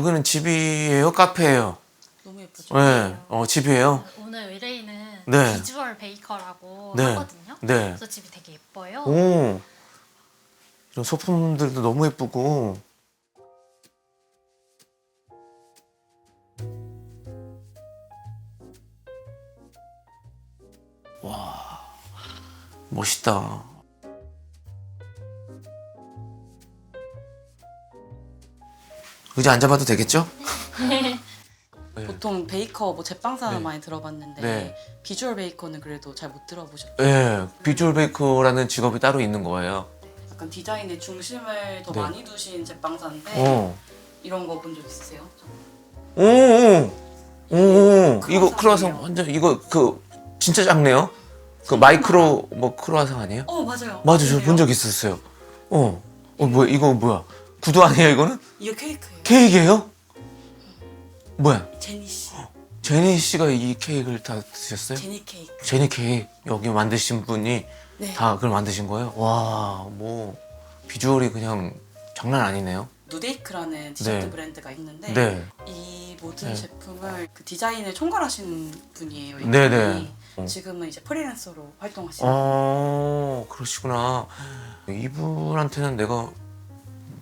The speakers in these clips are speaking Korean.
여기는 집이에요 카페예요 너무 예쁘죠? 네, 어 집이에요 오늘 의뢰인은 네. 비주얼 베이커라고 네. 하거든요. 네. 그래서 집이 되게 예뻐요. 오 이런 소품들도 너무 예쁘고 와 멋있다 의자 앉아봐도 되겠죠? 네. 보통 베이커, 뭐 제빵사는 네. 많이 들어봤는데 네. 비주얼 베이커는 그래도 잘 못 들어보셨죠? 예, 비주얼 베이커라는 직업이 따로 있는 거예요. 약간 디자인에 중심을 더 네. 많이 두신 제빵사인데 어. 이런 거 본 적 있으세요? 오, 오, 오, 오. 이거. 크로아상 완전 이거 그 진짜 작네요. 그 마이크로 뭐 크로아상 아니에요? 어 맞아요. 맞아, 저 본 적 있었어요. 어, 어 뭐야 이거 뭐야? 구두 아니에요 이거는? 이거 케이크예요. 케이크예요? 뭐야? 제니 씨, 제니 씨가 이 케이크를 다 드셨어요? 제니 케이크. 제니 케이크 여기 만드신 분이 네. 다 그걸 만드신 거예요? 와, 뭐 비주얼이 그냥 장난 아니네요. 누데이크라는 디저트 네. 브랜드가 있는데 네. 이 모든 네. 제품을 그 디자인을 총괄하신 분이에요. 이 네네. 분이. 어. 지금은 이제 프리랜서로 활동하시는 어, 그러시구나. 이분한테는 내가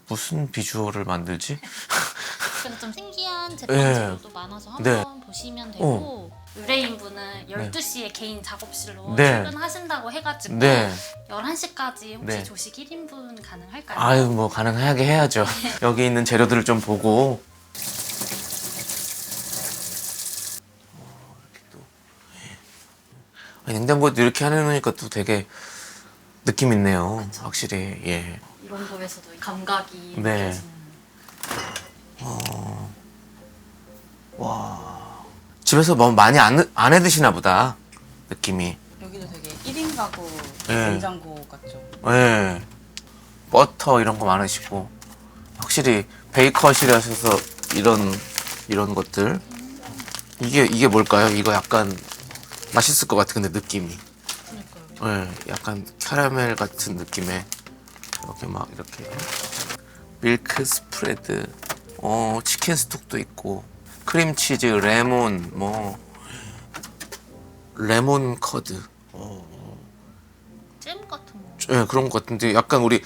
무슨 비주얼을 만들지? 그래서 좀 신기한 네. 제품들도 많아서 한번 네. 보시면 되고 의뢰인분은 12시에 개인 작업실로 네. 출근하신다고 해가지고 네. 11시까지 혹시 네. 조식 1인분 가능할까요? 아유, 뭐 가능하게 해야죠. 여기 있는 재료들을 좀 보고. 어, 이렇게 또. 아, 냉장고에 이렇게 해놓으니까 또 되게 느낌 있네요. 확실히 예. 이런 거에서도 감각이 네. 느껴지는 와. 집에서 뭐 많이 안, 안 해 드시나 보다. 느낌이. 여기도 되게 1인 가구 네. 냉장고 같죠? 예. 버터 이런 거 많으시고 확실히 베이커실하셔서 이런 이런 것들 이게 이게 뭘까요? 이거 약간 맛있을 것 같아 근데 느낌이 그러니까요. 예, 약간 캐러멜 같은 느낌의 이렇게 막 이렇게 밀크 스프레드 어 치킨 스톡도 있고 크림치즈 레몬 뭐 레몬 커드 잼 같은 거 예, 그런 것 같은데 약간 우리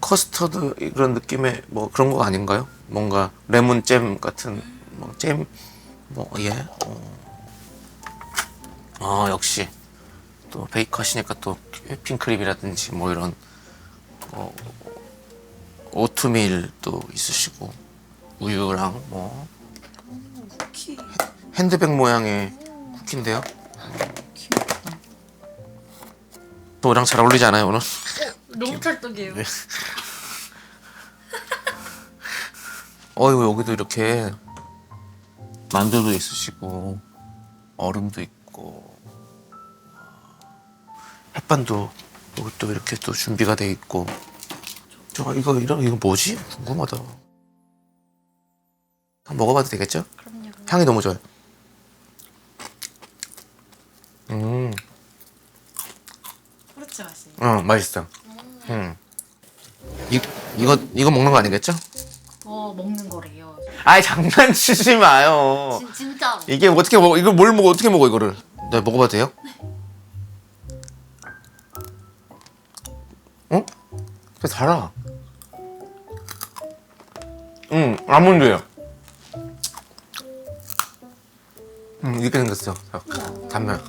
커스터드 이런 느낌의 뭐 그런 거 아닌가요? 뭔가 레몬 잼 같은 뭐 잼, 뭐 예. 어. 아 역시 또 베이커시니까 또 휘핑크림이라든지 뭐 이런 어, 오트밀도 있으시고 우유랑 뭐 쿠키 핸드백 모양의 쿠키인데요. 너랑 잘 어울리지 않아요 오늘? 너무 찰떡이에요 네. 어이구 여기도 이렇게 만두도 있으시고 얼음도 있고 햇반도 또 이렇게 또 준비가 돼 있고 저 이거 이런 이거 뭐지 궁금하다 한번 먹어봐도 되겠죠? 그럼요 향이 너무 좋아요. 음, 후르츠 맛이에요. 어 맛있어. 음, 이 이거 이거 먹는 거 아니겠죠? 어 먹는 거래요 아이 장난치지 마요. 진, 진짜로 이게 어떻게 먹어? 이걸 뭘 먹어? 어떻게 먹어 이거를? 네 먹어봐도 돼요? 달아. 음 아몬드예요. 음 이렇게 생겼어. 단면.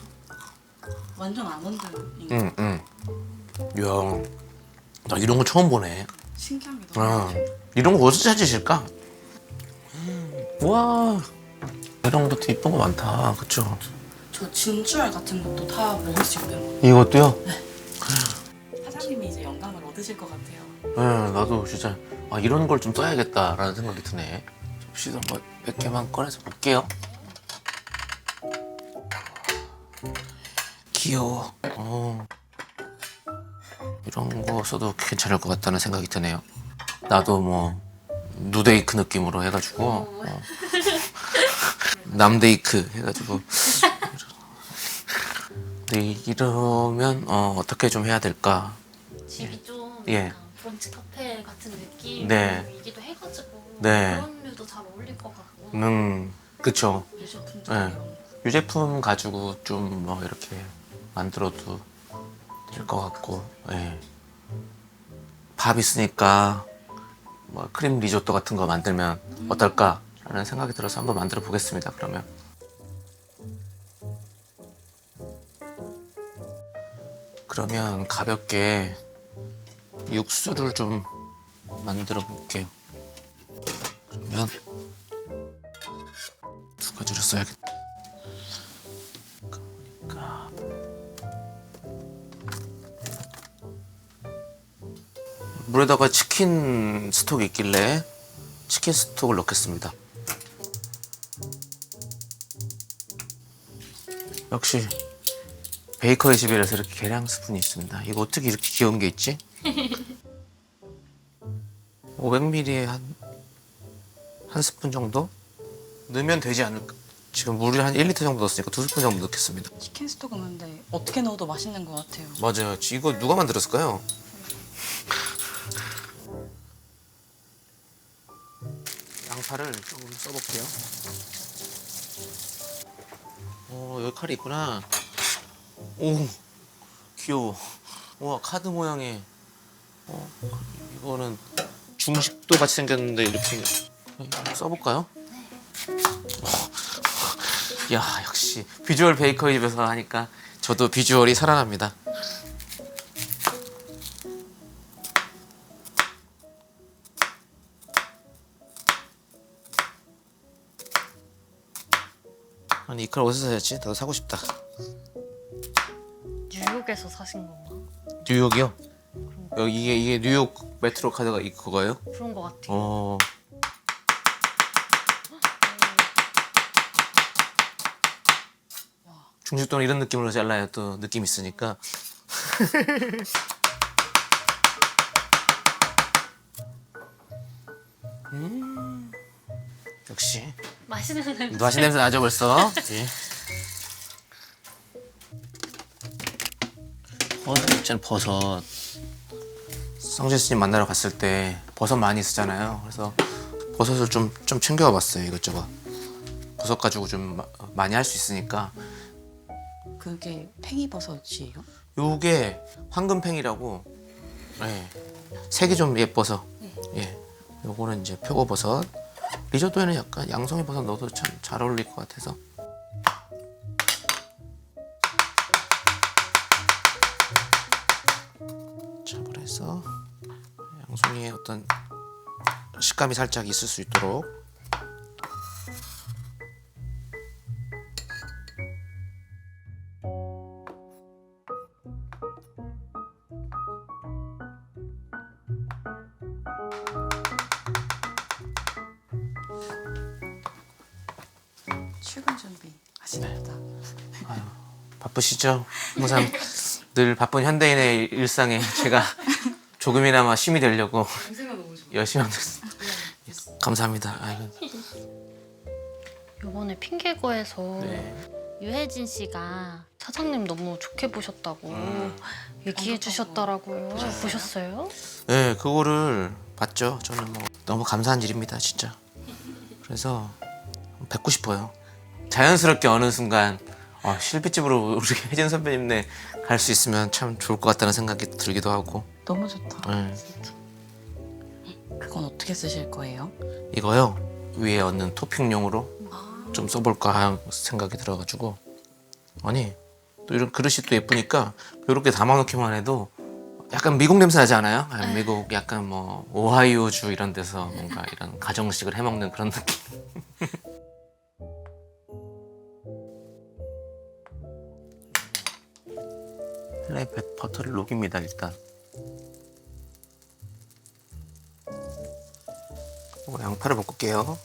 완전 아몬드인 응 응. 이야, 나 이런 거 처음 보네. 너무 아, 많아요. 이런 거 어디서 찾으실까? 와, 이런 것도 이쁜 거 많다. 그쵸? 저 진주알 같은 것도 다 먹을 수 거. 이것도요? 이제 얻으실 것 같아요. 네, 나도 진짜 아, 이런 걸 좀 써야겠다라는 생각이 드네. 접시도 한번 몇 개만 꺼내서 볼게요. 귀여워. 어. 이런 거 써도 괜찮을 것 같다는 생각이 드네요. 나도 뭐 누데이크 느낌으로 해가지고 어. 남데이크 해가지고 근데 이러면 어, 어떻게 좀 해야 될까? 집이 좀 예. 약간 브런치 카페 같은 느낌이기도 네. 해가지고 네. 그런 류도 잘 어울릴 것 같고 음, 그쵸. 네. 이런 유제품 가지고 좀 뭐 이렇게 만들어도 될 것 같고, 예. 밥 있으니까 뭐 크림 리조또 같은 거 만들면 어떨까라는 생각이 들어서 한번 만들어 보겠습니다. 그러면. 그러면 가볍게 육수를 좀 만들어 볼게요. 그러면 두 가지를 써야겠다. 그러니까 물에다가 치킨 스톡이 있길래 치킨 스톡을 넣겠습니다. 역시 베이커의 집이라서 이렇게 계량 스푼이 있습니다. 이거 어떻게 이렇게 귀여운 게 있지? 500ml에 한, 한 스푼 정도? 넣으면 되지 않을까? 지금 물을 한 1리터 정도 넣었으니까 두 스푼 정도 넣겠습니다. 치킨 스톡은 근데 어떻게 넣어도 맛있는 것 같아요. 맞아요. 이거 누가 만들었을까요? 양파를 조금 써볼게요. 어, 여기 칼이 있구나. 오, 귀여워. 와, 카드 모양의. 어, 이거는 중식도 같이 생겼는데 이렇게 써볼까요? 야, 역시 비주얼 베이커리 집에서 하니까 저도 비주얼이 살아납니다. 아니 이칼 어디서 사야지? 나도 사고 싶다. 뉴욕에서 사신 건가? 뉴욕이요? 여기 이게 이게 뉴욕 메트로 카드가 이 그거예요? 그런 것 같아요. 어. 중식도는 이런 느낌으로 잘라야 또 느낌 있으니까. 음. 역시 맛있는 냄새. 맛있는 냄새 나죠 벌써. 예. 버섯 있잖아 버섯. 성재 스님 만나러 갔을 때 버섯 많이 쓰잖아요. 그래서 버섯을 좀 좀 챙겨와 봤어요 이것저것. 버섯 가지고 좀 마- 많이 할 수 있으니까. 그게 팽이버섯이에요? 요게 황금팽이라고. 예. 색이 좀 예뻐서. 예. 요거는 이제 표고버섯. 리조또에는 약간 양송이 버섯 넣어도 참 잘 어울릴 것 같아서. 어떤 식감이 살짝 있을 수 있도록 출근 준비 하시나보다. 바쁘시죠? 항상 늘 바쁜 현대인의 일상에 제가 조금이나마 쉼이 되려고 열심히 하고 있습니다. 감사합니다. 아이고. 요번에 핑계고에서 네. 유혜진 씨가 사장님 너무 좋게 보셨다고 음. 얘기해 주셨더라고요. 보셨어요? 네, 그거를 봤죠. 저는 뭐 너무 감사한 일입니다, 진짜. 그래서 뵙고 싶어요. 자연스럽게 어느 순간 어, 실비집으로 우리 혜진 선배님네 갈 수 있으면 참 좋을 것 같다는 생각이 들기도 하고. 너무 좋다. 네. 그건 어떻게 쓰실 거예요? 이거요 위에 얹는 토핑용으로 좀 써볼까 하는 생각이 들어가지고 아니 또 이런 그릇이 또 예쁘니까 이렇게 담아놓기만 해도 약간 미국 냄새 나지 않아요? 아, 미국 약간 뭐 오하이오주 이런 데서 뭔가 이런 가정식을 해먹는 그런 느낌. 플라이 버터를 녹입니다 일단. 양파를 볶을게요.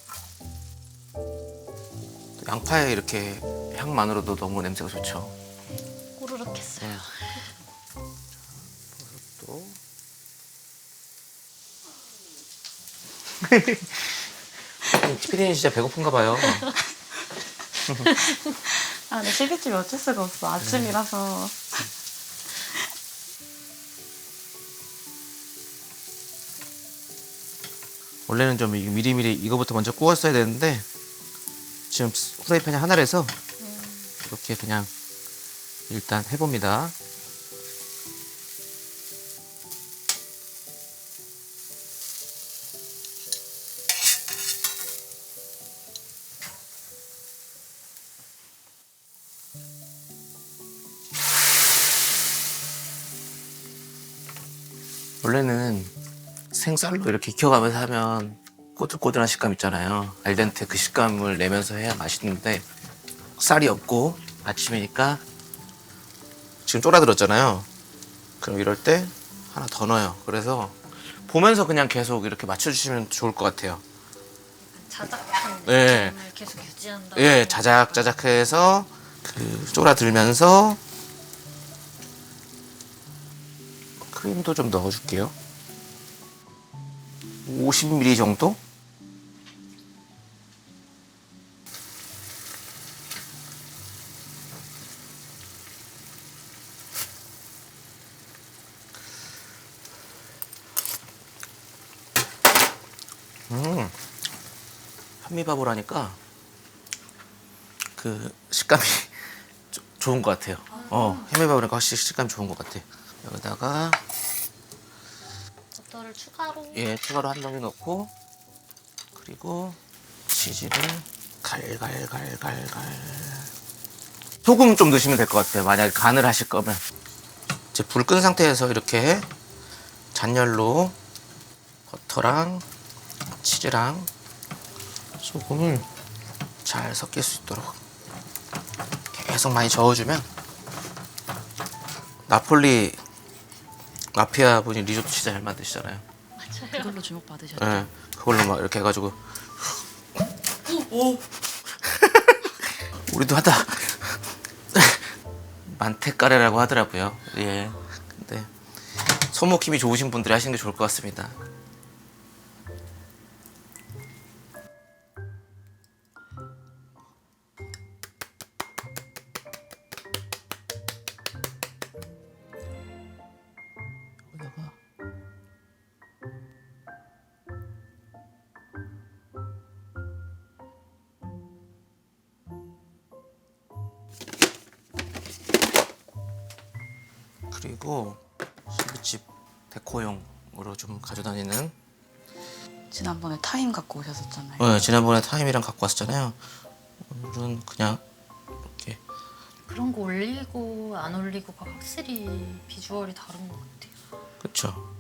또 양파에 이렇게 향만으로도 너무 냄새가 좋죠. 꼬르륵 했어요. 또 피디님 진짜 배고픈가 봐요. 아, 네, 실비집이 어쩔 수가 없어. 아침이라서. 원래는 좀 이- 미리미리 이거부터 먼저 구웠어야 되는데 지금 후라이팬이 하나라서 이렇게 그냥 일단 해봅니다. 원래는 생쌀로 이렇게 익혀가면서 하면 꼬들꼬들한 식감 있잖아요. 알덴테 그 식감을 내면서 해야 맛있는데 쌀이 없고 아침이니까 지금 쫄아들었잖아요. 그럼 이럴 때 하나 더 넣어요. 그래서 보면서 그냥 계속 이렇게 맞춰주시면 좋을 것 같아요. 자작한 네. 느낌을 계속 유지한다. 예, 자작자작해서 그 쫄아들면서 크림도 좀 넣어줄게요. 50ml 정도? 음, 현미밥을 하니까 그 식감이 조- 좋은 것 같아요. 어, 해매밥을 하니까 확실히 식감이 좋은 것 같아. 여기다가 추가로? 예 추가로 한 덩이 넣고 그리고 치즈를 갈갈갈갈갈. 소금 좀 넣으시면 될 것 같아요. 만약에 간을 하실 거면. 이제 불 끈 상태에서 이렇게 잔열로 버터랑 치즈랑 소금을 잘 섞일 수 있도록 계속 많이 저어주면 나폴리 마피아 분이 리조또 진짜 잘 만드시잖아요. 그걸로 주목 받으셨죠? 예, 그걸로 막 이렇게 해가지고 오! 우리도 하다 만테카레라고 하더라고요. 예, 근데 손목 힘이 좋으신 분들이 하시는 게 좋을 것 같습니다. 그리고 신부집 데코용으로 좀 가져다니는 지난번에 타임 갖고 오셨었잖아요. 어, 지난번에 타임이랑 갖고 왔었잖아요. 오늘은 그냥 이렇게 그런 거 올리고 안 올리고가 확실히 비주얼이 다른 것 같아요. 그쵸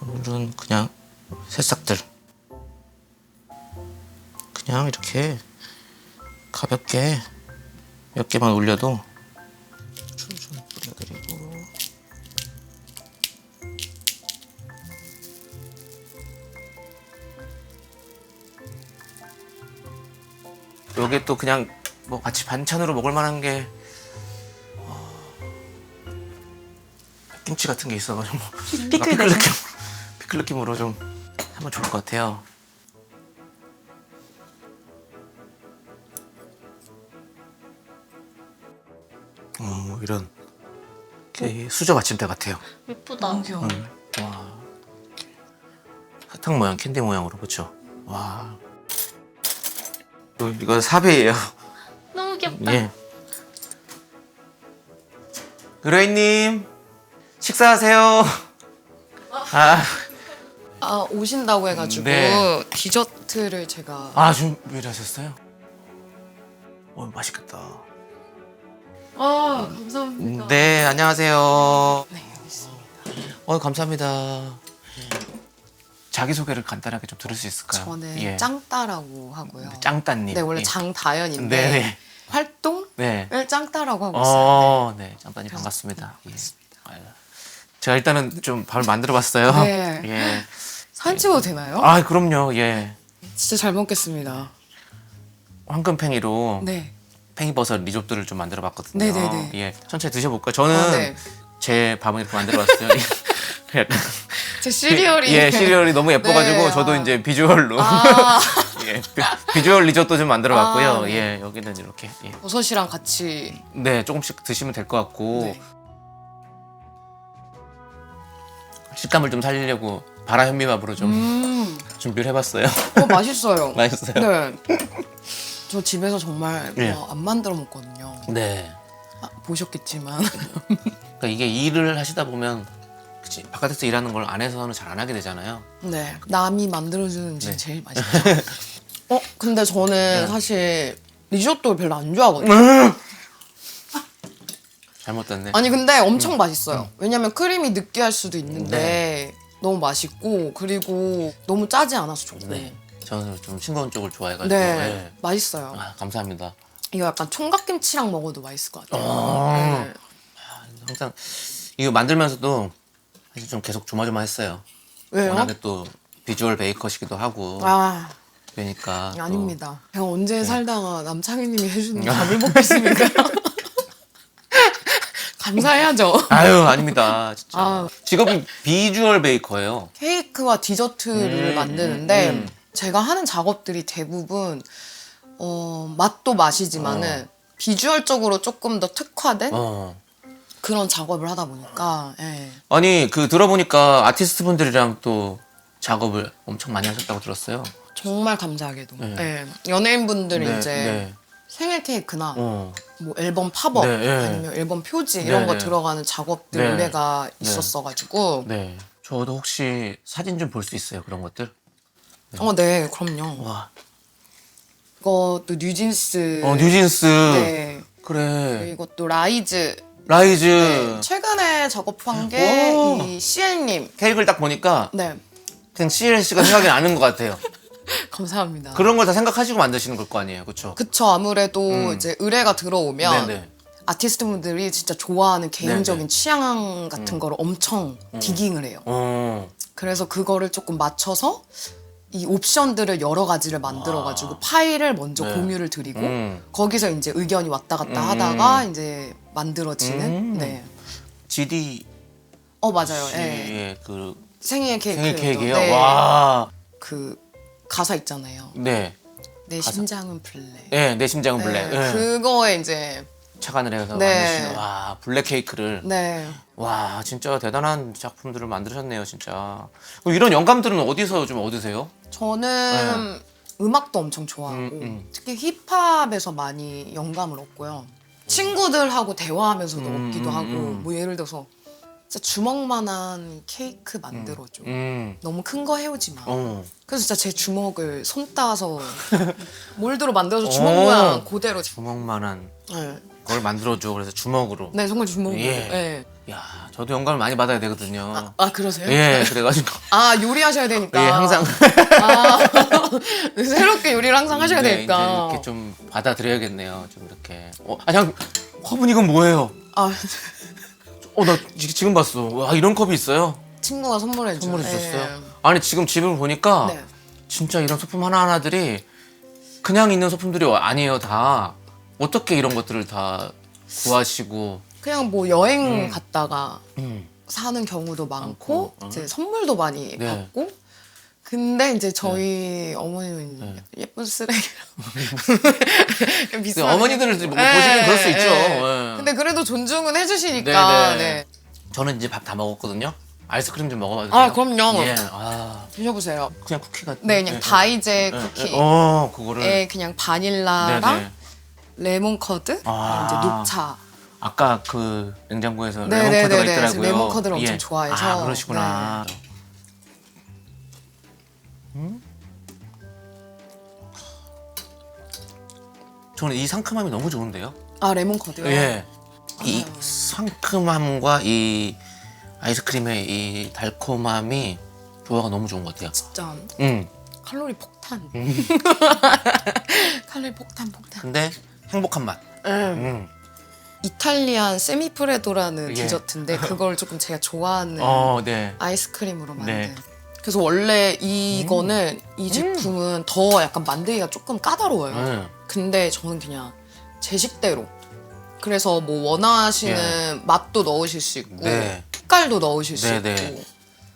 오늘은 그냥 새싹들 그냥 이렇게 가볍게 몇 개만 올려도 요게 또 그냥 뭐 같이 반찬으로 먹을 만한 게 어, 김치 같은 게 있어가지고 피클 피클 느낌 피클 느낌으로 좀 하면 좋을 것 같아요. 어 이런 이렇게 수저 받침대 같아요. 예쁘다. 너무 귀여워. 음. 와 사탕 모양 캔디 모양으로 그렇죠. 와또 이거 사배예요. 너무 귀엽다. 예. 의뢰인님 식사하세요. 아. 아 오신다고 해가지고 네. 디저트를 제가 아 준비를 하셨어요? 어 맛있겠다. 아 감사합니다. 네 안녕하세요. 네, 알겠습니다. 어 감사합니다. 자기 소개를 간단하게 좀 들을 수 있을까요? 저는 예. 짱따라고 하고요. 짱따님. 네 원래 예. 장다연인데 네네. 활동을 네. 짱따라고 하고 있어요. 어, 네 짱따님 그래서- 반갑습니다. 예. 반갑습니다. 아유. 제가 일단은 좀 밥을 만들어봤어요. 네. 예. 사진 찍어도 되나요? 아 그럼요. 예. 진짜 잘 먹겠습니다. 황금팽이로 네. 팽이버섯 리조또를 좀 만들어봤거든요. 네네네. 예. 천천히 드셔볼까요? 저는 아, 네. 제 밥은 이렇게 만들어봤어요. 약간 제 시리얼이 예, 시리얼이 너무 예뻐가지고 네, 저도 아. 이제 비주얼로 아 예, 비- 비주얼 리조또 좀 만들어봤고요. 아, 네. 예, 여기는 이렇게 예. 버섯이랑 같이 네, 조금씩 드시면 될 것 같고 네. 식감을 좀 살리려고 바라 현미밥으로 좀 음, 준비를 해봤어요. 어 맛있어요. 맛있어요? 네. 저 집에서 정말 예. 어, 안 만들어 먹거든요. 네. 아, 보셨겠지만 그러니까 이게 일을 하시다 보면 그치, 바깥에서 일하는 걸 안에서는 잘 안 하게 되잖아요. 네 남이 만들어주는 게 네. 제일 맛있죠. 어 근데 저는 네. 사실 리조또 별로 안 좋아하거든요. 잘못 됐네. 아니 근데 엄청 음. 맛있어요. 왜냐면 크림이 느끼할 수도 있는데 네. 너무 맛있고 그리고 너무 짜지 않아서 좋고. 네. 네. 저는 좀 싱거운 쪽을 좋아해가지고. 네. 맛있어요. 아, 감사합니다. 이거 약간 총각김치랑 먹어도 맛있을 것 같아요. 아. 네. 항상 이거 만들면서도 사실 좀 계속 조마조마했어요. 왜요? 워낙에 또 비주얼 베이커시기도 하고 아 그러니까 또- 아닙니다. 제가 언제 네. 살다가 남창희님이 해주는 밥을 먹겠습니까? 감사해야죠. 아유 아닙니다 진짜 아. 직업이 비주얼 베이커예요. 케이크와 디저트를 음, 만드는데 음, 음. 제가 하는 작업들이 대부분 어, 맛도 맛이지만은 어. 비주얼적으로 조금 더 특화된 어. 그런 작업을 하다 보니까 예. 아니 그 들어보니까 아티스트 분들이랑 또 작업을 엄청 많이 하셨다고 들었어요. 정말 감사하게도 네. 예. 연예인분들이 네, 이제 네. 생일 케이크나 어. 뭐 앨범 팝업 네, 네. 아니면 앨범 표지 이런 네, 거 네. 들어가는 작업들 네. 의뢰가 네. 있었어가지고 네. 저도 혹시 사진 좀 볼 수 있어요 그런 것들? 어네 그럼요 와. 이것도 뉴진스 어 뉴진스. 네 그래. 이것도 라이즈 라이즈. 네, 최근에 작업한 게 오. 이 CL님 케이크를 딱 보니까 네 그냥 CLC가 생각이 나는 것 같아요. 감사합니다 그런 걸 다 생각하시고 만드시는 걸 거 아니에요, 그렇죠? 그쵸 아무래도 음. 이제 의뢰가 들어오면 네네. 아티스트 분들이 진짜 좋아하는 개인적인 네네. 취향 같은 음. 거를 엄청 디깅을 해요 어. 그래서 그거를 조금 맞춰서 이 옵션들을 여러 가지를 만들어가지고 와. 파일을 먼저 네. 공유를 드리고 음. 거기서 이제 의견이 왔다 갔다 음. 하다가 이제 만들어지는 음. 네. GD 어 맞아요. 예. 씨의 그 생일 케이크. 생일 케이크예요. 네. 와. 그 가사 있잖아요. 네. 내 가사? 심장은 블랙. 네, 내 심장은 블랙. 네. 네. 그거에 이제 착안을 해서 네. 만드시는 와 블랙 케이크를 네. 와 진짜 대단한 작품들을 만드셨네요 진짜 그럼 이런 영감들은 어디서 좀 얻으세요? 저는 음악도 엄청 좋아하고 네. 음, 음. 특히 힙합에서 많이 영감을 얻고요. 친구들하고 대화하면서도 음, 얻기도 음, 하고 음. 뭐 예를 들어서 진짜 주먹만한 케이크 만들어줘. 음. 너무 큰 거 해오지 마. 어. 그래서 진짜 제 주먹을 손 따서 몰드로 만들어서 주먹 오. 모양 그대로. 주먹만한 네. 걸 만들어줘 그래서 주먹으로 네, 정말 주먹으로. 예. 네. 야 저도 영감을 많이 받아야 되거든요 아 그러세요? 예 그래가지고 아 요리하셔야 되니까. 예 항상 아, 새롭게 요리를 항상 하셔야 네, 되니까. 이제 이렇게 좀 받아들여야겠네요 좀 이렇게 어, 아 그냥 화분 이건 뭐예요? 아 어 나 지금 봤어 와 이런 컵이 있어요 친구가 선물해 주 선물해 주셨어요 아니 지금 집을 보니까 네. 진짜 이런 소품 하나하나들이 그냥 있는 소품들이 아니에요 다 어떻게 이런 것들을 다 구하시고 그냥 뭐 여행 음. 갔다가 음. 사는 경우도 많고 많고, 어. 이제 선물도 많이 네. 받고 근데 이제 저희 어머님은 네. 예쁜 쓰레기라고 그냥 비싼 어머니들을 뭐 예, 보시면 그럴 수 예, 있죠 예. 예. 근데 그래도 존중은 해주시니까 네, 네. 네. 저는 이제 밥 다 먹었거든요 아이스크림 좀 먹어봐도 돼요? 아 그럼요 예. 아 드셔보세요 그냥 쿠키 같은 네 그냥 다이제 쿠키에 어 그거를 그냥 바닐라랑 네 네 레몬 커드 아. 이제 녹차 아까 그 냉장고에서 네, 레몬 네, 커드가 네, 네. 있더라고요 레몬 커드를 엄청 좋아해서. 아 그러시구나 음? 저는 이 상큼함이 너무 좋은데요 아 레몬 커드요 예. 이 상큼함과 이 아이스크림의 이 달콤함이 조화가 너무 좋은 것 같아요. 진짜 음. 칼로리 폭탄 칼로리 폭탄 폭탄 근데 행복한 맛. 음. 이탈리안 세미프레도라는 예. 디저트인데 그걸 조금 제가 좋아하는 어, 네. 아이스크림으로 만든 네. 그래서 원래 이거는 이 제품은 더 약간 만들기가 조금 까다로워요 음. 근데 저는 그냥 제 식대로 그래서 뭐 원하시는 맛도 넣으실 수 있고 네. 색깔도 넣으실 수 네, 네. 있고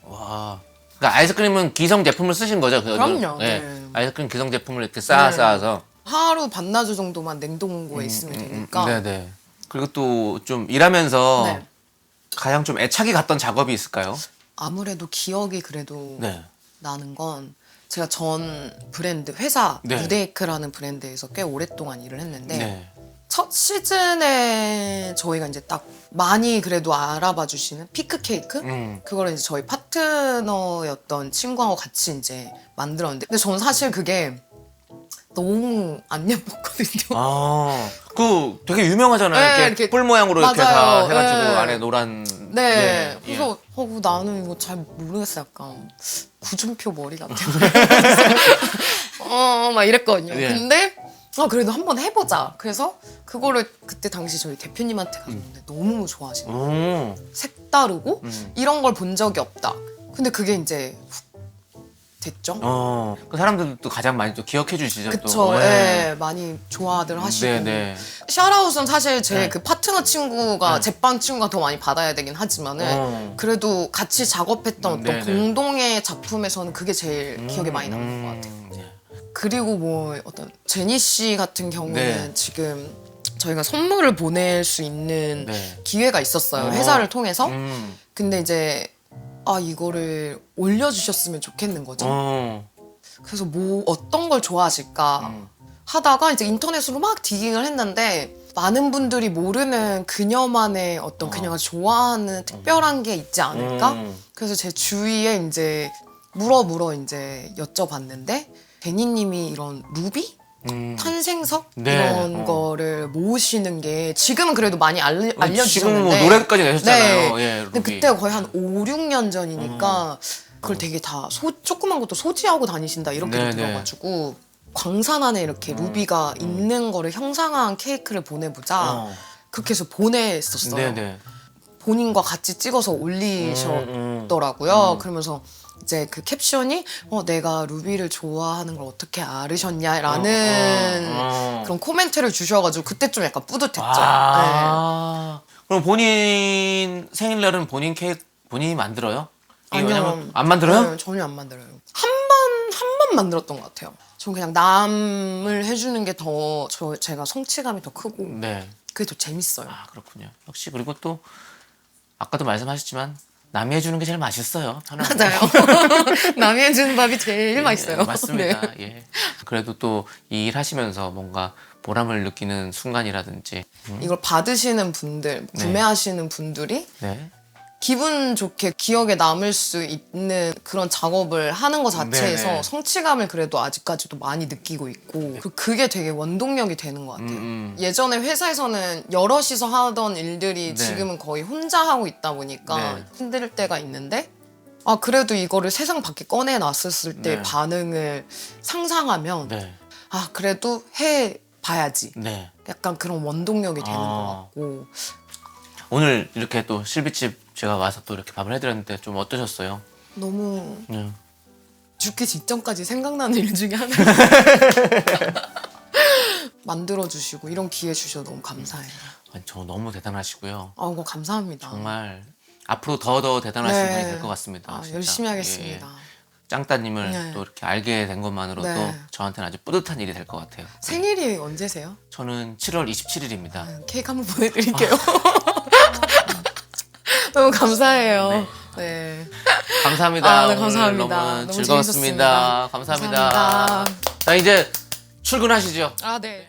와. 그러니까 아이스크림은 기성 제품을 쓰신 거죠? 그거는? 그럼요. 네. 네. 아이스크림 기성 제품을 이렇게 쌓아 네. 쌓아서. 하루 반나절 정도만 냉동고에 있으면 되니까 네, 네. 그리고 또 좀 일하면서 네. 가장 좀 애착이 갔던 작업이 있을까요? 아무래도 기억이 그래도 네. 나는 건 제가 전 브랜드 회사 네. 무데이크라는 브랜드에서 꽤 오랫동안 일을 했는데 네. 첫 시즌에 저희가 이제 딱 많이 그래도 알아봐 주시는 피크 케이크 음. 그거를 이제 저희 파트너였던 친구하고 같이 이제 만들었는데 근데 저는 사실 그게 너무 안 예뻤거든요. 아, 그 되게 유명하잖아요. 네, 이렇게, 이렇게- 뿔 모양으로 이렇게 다 맞아요. 해가지고 네. 안에 노란. 네. 예. 그래서 어, 뭐 나는 이거 잘 모르겠어. 약간 구준표 머리 같아. 어, 막 이랬거든요. 예. 근데 아 그래도 한번 해보자. 그래서 그거를 그때 당시 저희 대표님한테 갔는데 너무 좋아하시는 거예요. 음. 색다르고 음. 이런 걸 본 적이 없다. 근데 그게 이제 훅 됐죠. 어. 그 사람들도 가장 많이 또 기억해 주시죠. 그쵸. 또. 예. 많이 좋아들 하시고. 네, 네. 샤라웃은 사실 제 네. 그 파트너 친구가 네. 제빵 친구가 더 많이 받아야 되긴 하지만은 어. 그래도 같이 작업했던 어떤 네네. 공동의 작품에서는 그게 제일 기억에 많이 남는 것 같아요. 음, 예. 그리고 뭐 어떤 제니 씨 같은 경우는 네. 지금 저희가 선물을 보낼 수 있는 네. 기회가 있었어요. 어. 회사를 통해서. 음. 근데 이제 아 이거를 올려주셨으면 좋겠는 거죠. 어. 그래서 뭐 어떤 걸 좋아하실까 음. 하다가 이제 인터넷으로 막 디깅을 했는데 많은 분들이 모르는 그녀만의 어떤 어. 그녀가 좋아하는 특별한 게 있지 않을까? 음. 그래서 제 주위에 이제 물어 물어 이제 여쭤봤는데 데니님이 이런 루비 음. 탄생석 네. 이런 어. 거를 모으시는 게 지금은 그래도 많이 알, 지금 알려주셨는데 뭐 노래까지 내셨잖아요. 네. 예, 근데. 그때 거의 한 5, 6년 전이니까 그걸 되게 다 소, 조그만 것도 소지하고 다니신다 이렇게 네, 들어가지고 광산 안에 이렇게 루비가 있는 거를 형상화한 케이크를 보내보자 어. 그렇게 해서 보냈었어요. 네네. 본인과 같이 찍어서 음, 올리셨더라고요. 그러면서 이제 그 캡션이 어, 내가 루비를 좋아하는 걸 어떻게 알으셨냐라는 어, 어, 어. 그런 코멘트를 주셔가지고 그때 좀 약간 뿌듯했죠. 네. 아. 그럼 본인 생일날은 본인 케이크 본인이 만들어요? 이게 아니요. 왜냐면 안 만들어요? 네, 전혀 안 만들어요. 한 번, 한 번 만들었던 것 같아요. 전 그냥 남을 해주는 게 더, 저, 제가 성취감이 더 크고, 네. 그게 더 재밌어요. 아 그렇군요. 역시 그리고 또 아까도 말씀하셨지만 남이 해주는 게 제일 맛있어요. 편하고. 맞아요. 남이 해주는 밥이 제일 예, 맛있어요. 맞습니다. 네. 예. 그래도 또 이 일 하시면서 뭔가 보람을 느끼는 순간이라든지. 음, 이걸 받으시는 분들, 구매하시는 분들이 네. 기분 좋게 기억에 남을 수 있는 그런 작업을 하는 것 자체에서 네네. 성취감을 그래도 아직까지도 많이 느끼고 있고 그- 그게 되게 원동력이 되는 것 같아요. 음, 음. 예전에 회사에서는 여럿이서 하던 일들이 네. 지금은 거의 혼자 하고 있다 보니까 네. 힘들 때가 있는데 아 그래도 이거를 세상 밖에 꺼내 놨었을 때 네. 반응을 상상하면 네. 아 그래도 해 봐야지 네. 약간 그런 원동력이 되는 아. 것 같고 오늘 이렇게 또 실비집 제가 와서 또 이렇게 밥을 해드렸는데 좀 어떠셨어요? 너무 네. 죽기 직전까지 생각나는 일 중에 하나. 만들어 주시고 이런 기회 주셔서 너무 감사해요. 아니, 저 너무 대단하시고요. 아, 이거 감사합니다. 정말 앞으로 더더 대단하신 네. 분이 될 것 같습니다. 아, 진짜. 열심히 예, 하겠습니다. 예. 짱따님을 네. 또 이렇게 알게 된 것만으로도 네. 저한테는 아주 뿌듯한 일이 될 것 같아요. 생일이 언제세요? 저는 7월 27일입니다. 케이크 한번 보내드릴게요. 너무 감사해요. 네. 감사합니다. 아, 네, 오늘 감사합니다. 너무 너무 즐거웠습니다. 재밌었습니다. 감사합니다. 감사합니다. 자 이제 출근하시죠. 아, 네.